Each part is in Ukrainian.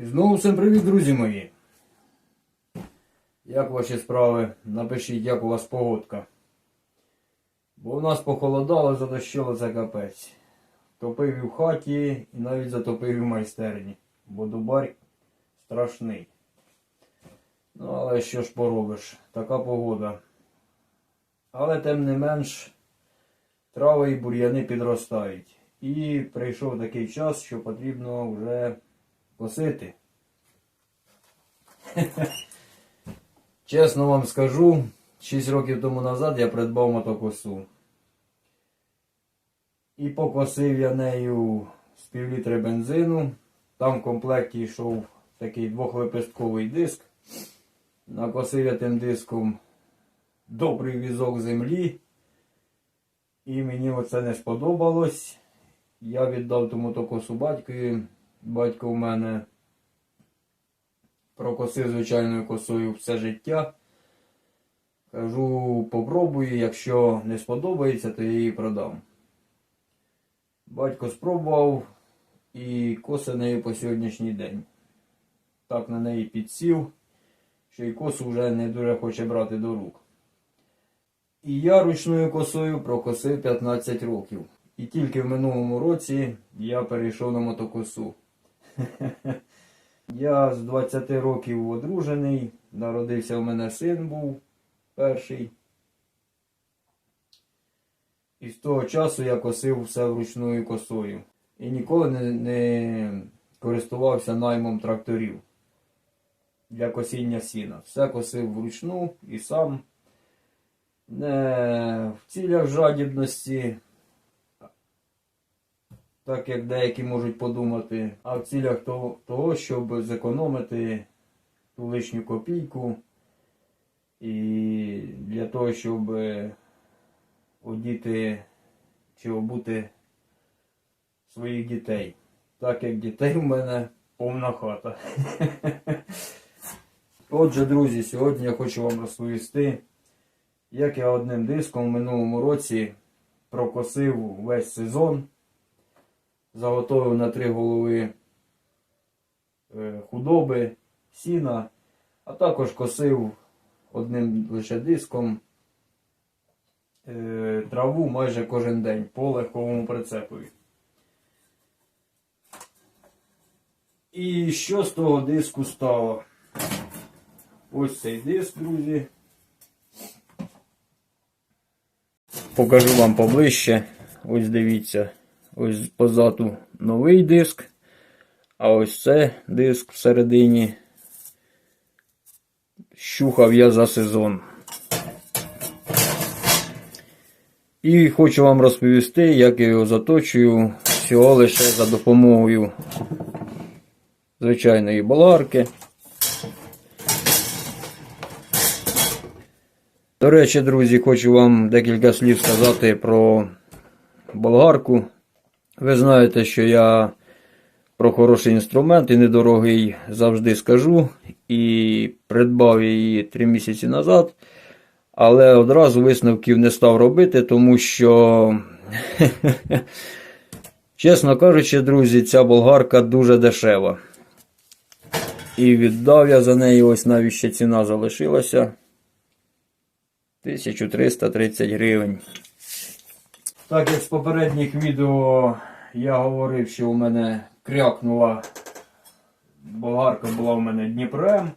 І знову всім привіт, друзі мої. Як ваші справи? Напишіть, як у вас погодка. Бо у нас похолодало, задощило це капець. Топив і в хаті і навіть затопив і в майстерні. Бо дубар страшний. Ну, але що ж поробиш, така погода. Але тим не менш, трави і бур'яни підростають. І прийшов такий час, що потрібно вже косити. Чесно вам скажу, 6 років тому назад я придбав мотокосу. І покосив я нею з півлітри бензину. Там в комплекті йшов такий двохлепестковий диск. Накосив я тим диском добрий візок землі. І мені оце не сподобалось. Я віддав ту мотокосу батькові. Батько у мене прокосив звичайною косою все життя. Кажу, попробую, якщо не сподобається, то я її продам. Батько спробував і коса нею по сьогоднішній день. Так на неї підсів, що й косу вже не дуже хоче брати до рук. І я ручною косою прокосив 15 років. І тільки в минулому році я перейшов на мотокосу. Я з 20 років одружений, народився у мене син був перший. І з того часу я косив все вручною косою. І ніколи не, не користувався наймом тракторів для косіння сіна. Все косив вручну і сам не в цілях жадібності, так як деякі можуть подумати, а в цілях того, щоб зекономити ту лишню копійку і для того, щоб одіти чи обути своїх дітей. Так як дітей в мене повна хата. Отже, друзі, сьогодні я хочу вам розповісти, як я одним диском в минулому році прокосив весь сезон, заготовив на три голови е, худоби, сіна, а також косив одним лише диском е, траву майже кожен день по легковому прицепові. І що з того диску стало? Ось цей диск, друзі. Покажу вам поближче. Ось дивіться. Ось позаду новий диск. А ось це диск всередині. Щухав я за сезон. І хочу вам розповісти, як я його заточую всього лише за допомогою звичайної болгарки. До речі, друзі, хочу вам декілька слів сказати про болгарку. Ви знаєте, що я про хороший інструмент і недорогий завжди скажу. І придбав її 3 місяці назад. Але одразу висновків не став робити, тому що, чесно кажучи, друзі, ця болгарка дуже дешева. І віддав я за неї, ось навіть ще ціна залишилася. 1330 гривень. Так як з попередніх відео я говорив, що у мене крякнула болгарка була у мене Дніпром.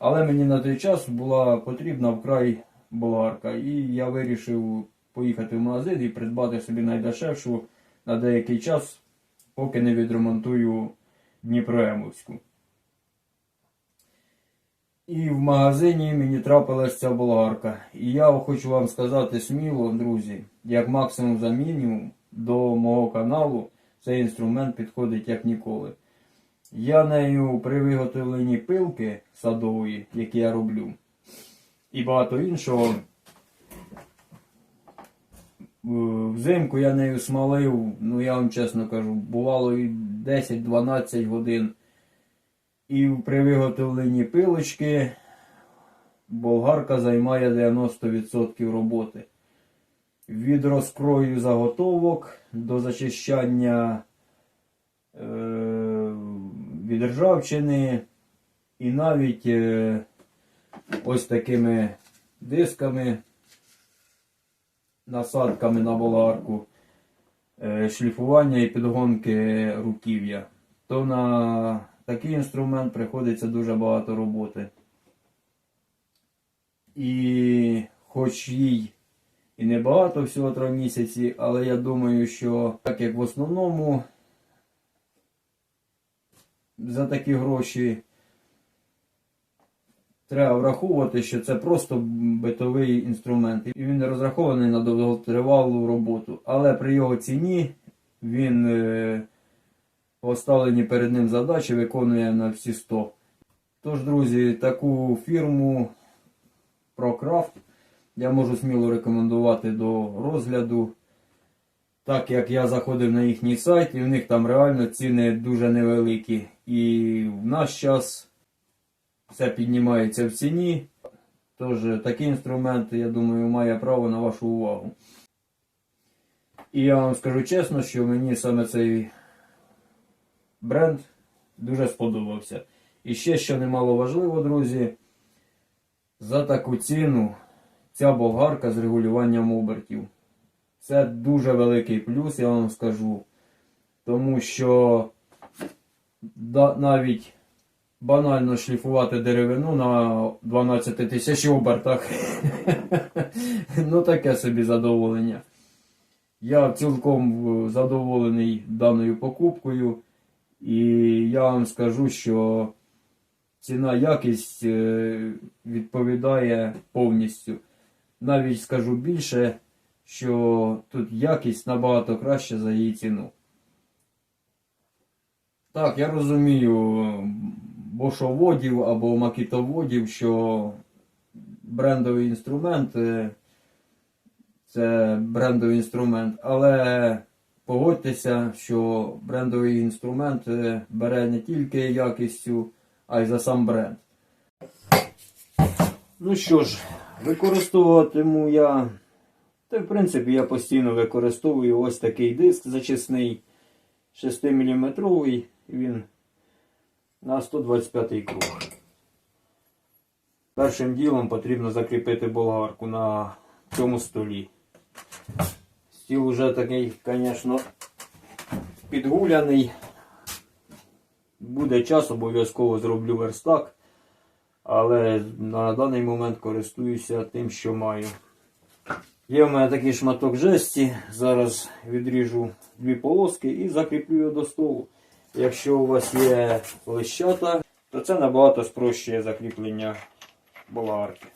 Але мені на той час була потрібна вкрай болгарка. І я вирішив поїхати в магазин і придбати собі найдешевшу на деякий час, поки не відремонтую Дніпроемовську. І в магазині мені трапилась ця болгарка. І я хочу вам сказати сміло, друзі, як максимум за мінімум до мого каналу цей інструмент підходить як ніколи. Я нею при виготовленні пилки садової, які я роблю, і багато іншого. Взимку я нею смалив, ну я вам чесно кажу, бувало і 10-12 годин. І при виготовленні пилочки болгарка займає 90% роботи. Від розкрою заготовок до зачищання е, від ржавчини і навіть е, ось такими дисками, насадками на болгарку, е, шліфування і підгонки руків'я. То на такий інструмент приходиться дуже багато роботи. І хоч їй і не багато всього три місяці, але я думаю, що так як в основному за такі гроші треба враховувати, що це просто битовий інструмент. І він розрахований на довготривалу роботу. Але при його ціні він е, поставлені перед ним задачі виконує на всі 100. Тож, друзі, таку фірму ProCraft я можу сміло рекомендувати до розгляду. Так як я заходив на їхній сайт, і в них там реально ціни дуже невеликі. І в наш час все піднімається в ціні. Тож такий інструмент, я думаю, має право на вашу увагу. І я вам скажу чесно, що мені саме цей бренд дуже сподобався. І ще, що немало важливо, друзі, за таку ціну ця болгарка з регулюванням обертів. Це дуже великий плюс, я вам скажу. Тому що навіть банально шліфувати деревину на 12 тисяч обертах. ну таке собі задоволення. Я цілком задоволений даною покупкою. І я вам скажу, що ціна якість е, відповідає повністю. Навіть скажу більше, що тут якість набагато краще за її ціну. Так, я розумію бошоводів або макітоводів, що брендовий інструмент е, це брендовий інструмент, але погодьтеся, що брендовий інструмент е, бере не тільки якістю, а й за сам бренд. Ну що ж, використовуватиму я. Та, в принципі, я постійно використовую ось такий диск зачисний 6 мм. Він на 125 круг. Першим ділом потрібно закріпити болгарку на цьому столі. Стіл уже такий, звісно, підгуляний. Буде час, обов'язково зроблю верстак, але на даний момент користуюся тим, що маю. Є в мене такий шматок жесті. Зараз відріжу дві полоски і закріплю його до столу. Якщо у вас є лищата, то це набагато спрощує закріплення болгарки.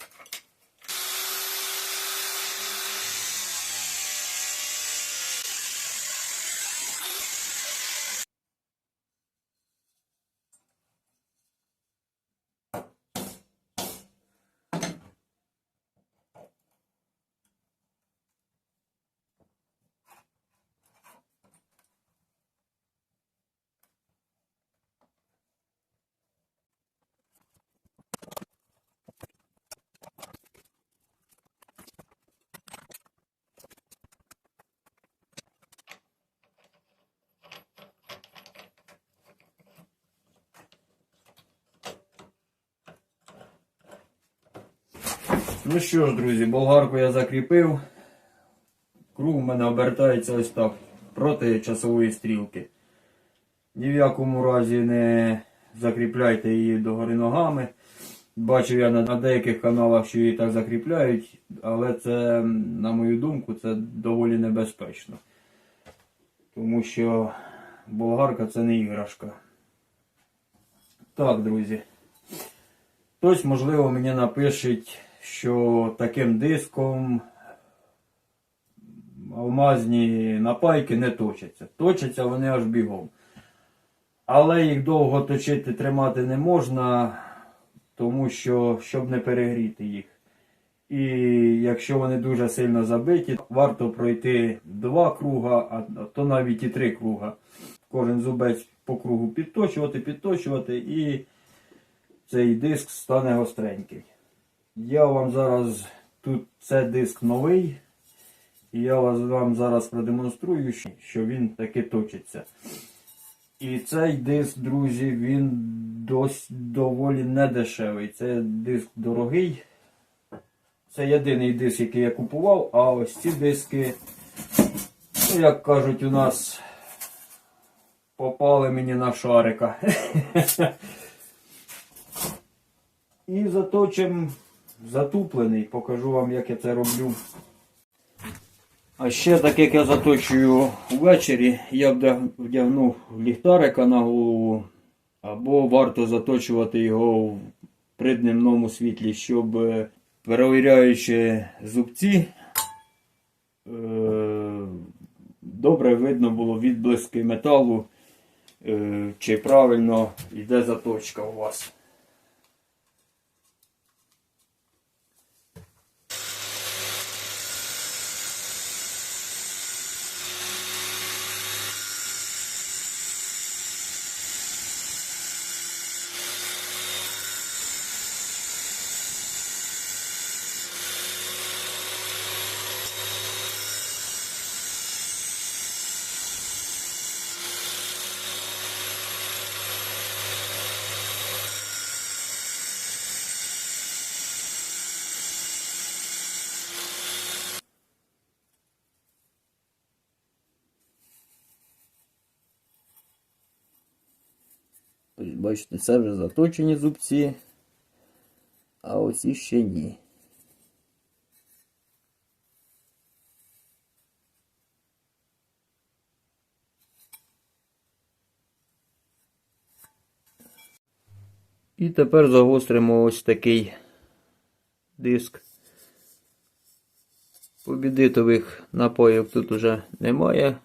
Ну що ж, друзі, болгарку я закріпив. Круг у мене обертається ось так проти часової стрілки. Ні в якому разі не закріпляйте її догори ногами. Бачив я на, деяких каналах, що її так закріпляють, але це, на мою думку, це доволі небезпечно. Тому що болгарка це не іграшка. Так, друзі. Хтось, можливо, мені напишеть, що таким диском алмазні напайки не точаться. Точаться вони аж бігом. Але їх довго точити, тримати не можна, тому що, щоб не перегріти їх. І якщо вони дуже сильно забиті, варто пройти два круга, а то навіть і три круга. Кожен зубець по кругу підточувати, підточувати і цей диск стане гостренький. Я вам зараз тут це диск новий. І я вам зараз продемонструю, що він таки точиться. І цей диск, друзі, він дос, доволі недешевий. Це диск дорогий. Це єдиний диск, який я купував, а ось ці диски, ну, як кажуть у нас, попали мені на шарика. І заточим затуплений. Покажу вам, як я це роблю. А ще так як я заточую ввечері, я вдягнув ліхтарика на голову, або варто заточувати його в придневному світлі, щоб е, перевіряючи зубці, е, добре видно було відблиски металу, е, чи правильно йде заточка у вас. Бачите, це вже заточені зубці, а ось ще ні. І тепер загостримо ось такий диск. Побідитових напоїв тут уже немає.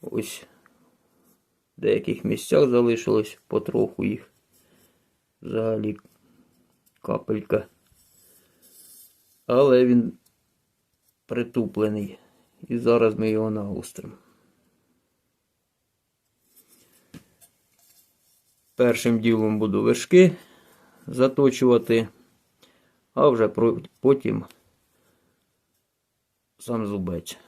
Ось в деяких місцях залишилось потроху їх. Взагалі капелька. Але він притуплений. І зараз ми його нагостримо. Першим ділом буду вершки заточувати, а вже потім сам зубець.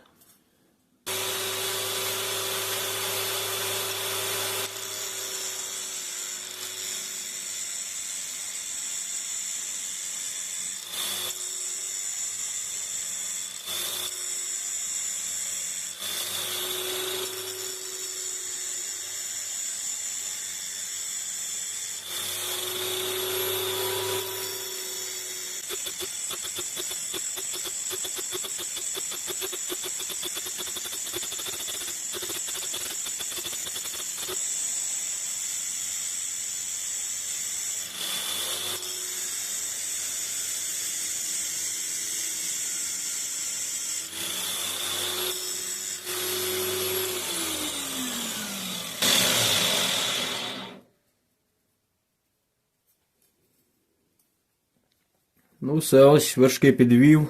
Ну, все, ось вершки підвів.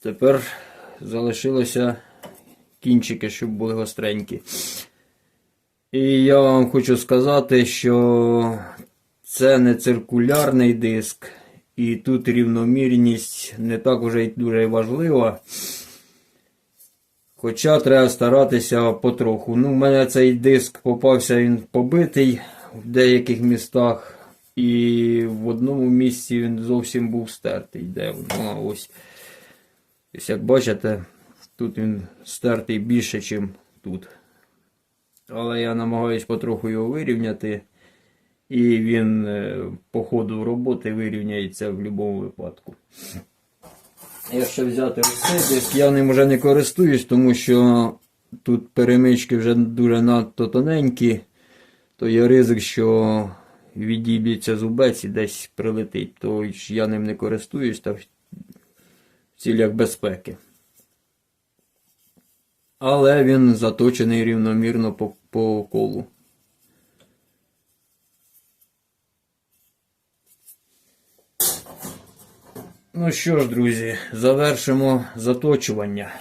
Тепер залишилося кінчики, щоб були гостренькі. І я вам хочу сказати, що це не циркулярний диск, і тут рівномірність не так уже й дуже важлива. Хоча треба старатися потроху. Ну, у мене цей диск попався, він побитий в деяких містах. І в одному місці він зовсім був стертий. Де? А ось. Ось як бачите, тут він стертий більше, ніж тут. Але я намагаюсь потроху його вирівняти. І він е, по ходу роботи вирівняється в будь-якому випадку. Якщо взяти ось цей диск, я ним вже не користуюсь, тому що тут перемички вже дуже надто тоненькі, то є ризик, що відіб'ється зубець і десь прилетить, то я ним не користуюсь та в цілях безпеки. Але він заточений рівномірно по, по колу. Ну що ж, друзі, завершимо заточування.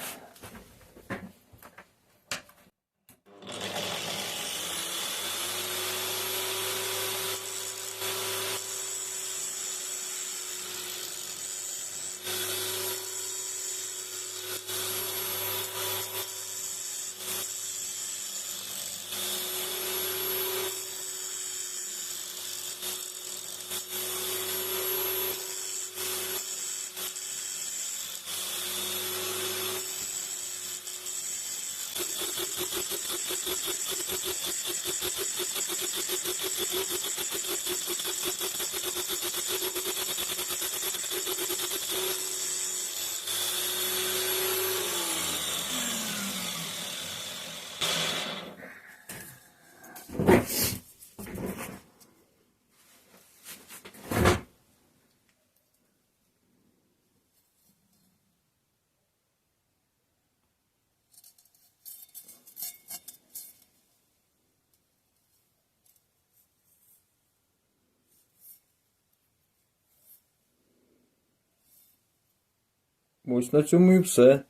Ось на цьому і все.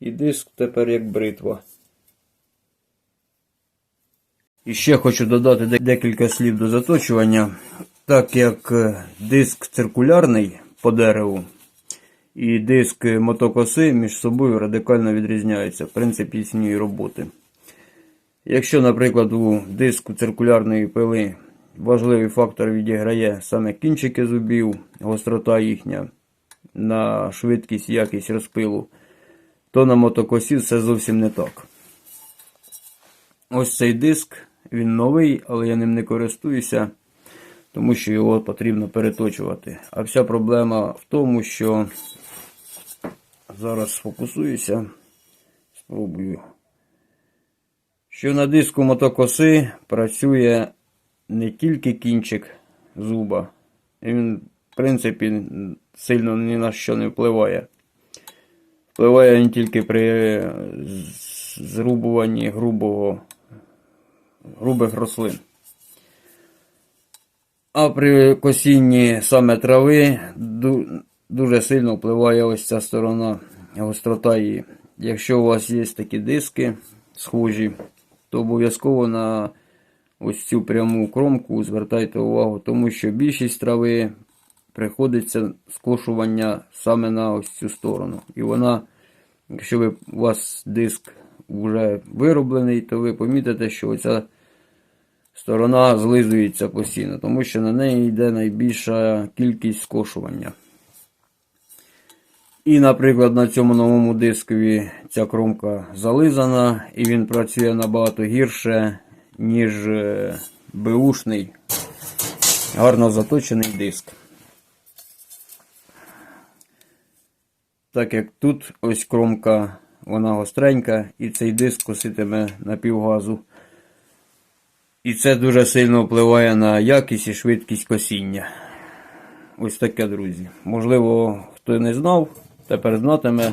І диск тепер як бритва. І ще хочу додати декілька слів до заточування. Так як е, диск циркулярний по дереву і диск мотокоси між собою радикально відрізняються в принципі їхньої роботи. Якщо, наприклад, у диску циркулярної пили важливий фактор відіграє саме кінчики зубів, гострота їхня на швидкість, якість розпилу, то на мотокосі все зовсім не так. Ось цей диск, він новий, але я ним не користуюся, тому що його потрібно переточувати. А вся проблема в тому, що зараз сфокусуюся, спробую. Що на диску мотокоси працює не тільки кінчик зуба, він, в принципі, сильно ні на що не впливає. Впливає він тільки при зрубуванні грубого, грубих рослин. А при косінні саме трави дуже сильно впливає ось ця сторона, гострота її. Якщо у вас є такі диски схожі, то обов'язково на ось цю пряму кромку звертайте увагу, тому що більшість трави приходиться скошування саме на ось цю сторону. І вона, якщо ви, у вас диск вже вироблений, то ви помітите, що оця сторона злизується постійно, тому що на неї йде найбільша кількість скошування. І, наприклад, на цьому новому дискові ця кромка зализана, і він працює набагато гірше, ніж е, беушний, гарно заточений диск. Так як тут ось кромка, вона гостренька, і цей диск коситиме на півгазу. І це дуже сильно впливає на якість і швидкість косіння. Ось таке, друзі. Можливо, хто не знав, тепер знатиме.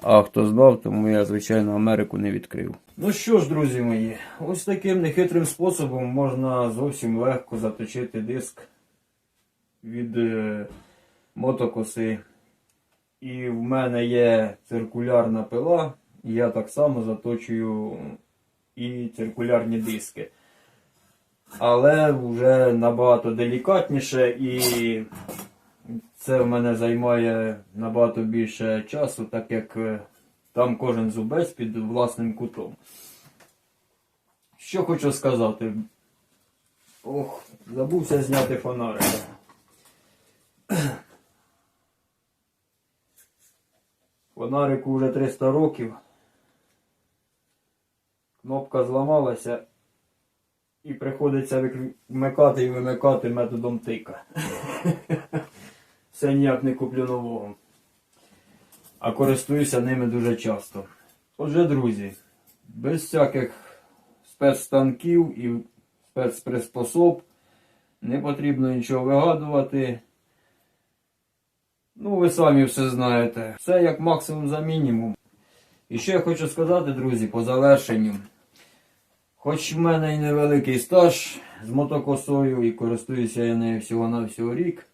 А хто знав, тому я, звичайно, Америку не відкрив. Ну що ж, друзі мої, ось таким нехитрим способом можна зовсім легко заточити диск від е, мотокоси. І в мене є циркулярна пила, і я так само заточую і циркулярні диски. Але вже набагато делікатніше і це в мене займає набагато більше часу, так як е, там кожен зубець під власним кутом. Що хочу сказати. Ох, забувся зняти фонарик. Фонарику вже 300 років. Кнопка зламалася і приходиться вмикати і вимикати методом тика. Все ніяк не куплю нового. А користуюся ними дуже часто. Отже, друзі, без всяких спецстанків і спецприспособ не потрібно нічого вигадувати. Ну, ви самі все знаєте. Все як максимум за мінімум. І ще я хочу сказати, друзі, по завершенню. Хоч в мене і невеликий стаж з мотокосою і користуюся я нею всього-навсього рік.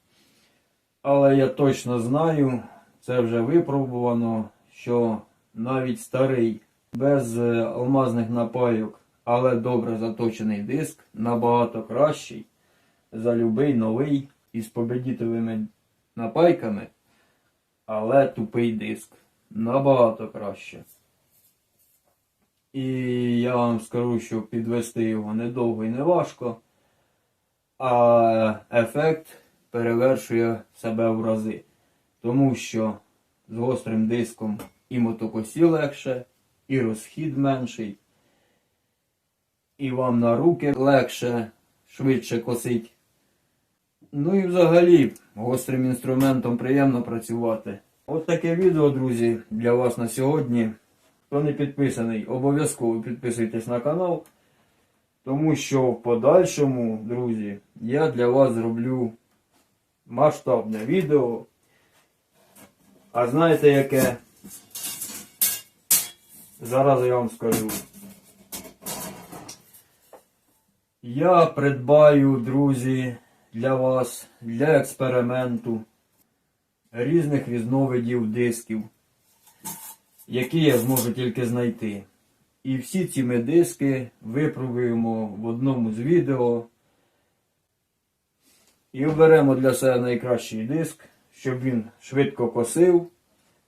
Але я точно знаю, це вже випробувано, що навіть старий, без е, алмазних напайок, але добре заточений диск набагато кращий за любий новий із победітовими напайками, але тупий диск. Набагато краще. І я вам скажу, що підвести його недовго і не важко, а ефект перевершує себе в рази. Тому що з гострим диском і мотокосі легше, і розхід менший, і вам на руки легше, швидше косить. Ну і взагалі гострим інструментом приємно працювати. От таке відео, друзі, для вас на сьогодні. Хто не підписаний, обов'язково підписуйтесь на канал. Тому що в подальшому, друзі, я для вас зроблю масштабне відео. А знаєте яке? Зараз я вам скажу. Я придбаю, друзі, для вас, для експерименту різних різновидів дисків, які я зможу тільки знайти. І всі ці ми диски випробуємо в одному з відео. І оберемо для себе найкращий диск, щоб він швидко косив,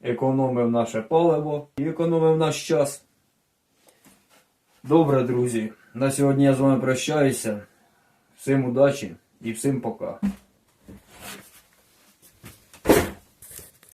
економив наше паливо і економив наш час. Добре, друзі. На сьогодні я з вами прощаюся. Всім удачі і всім пока.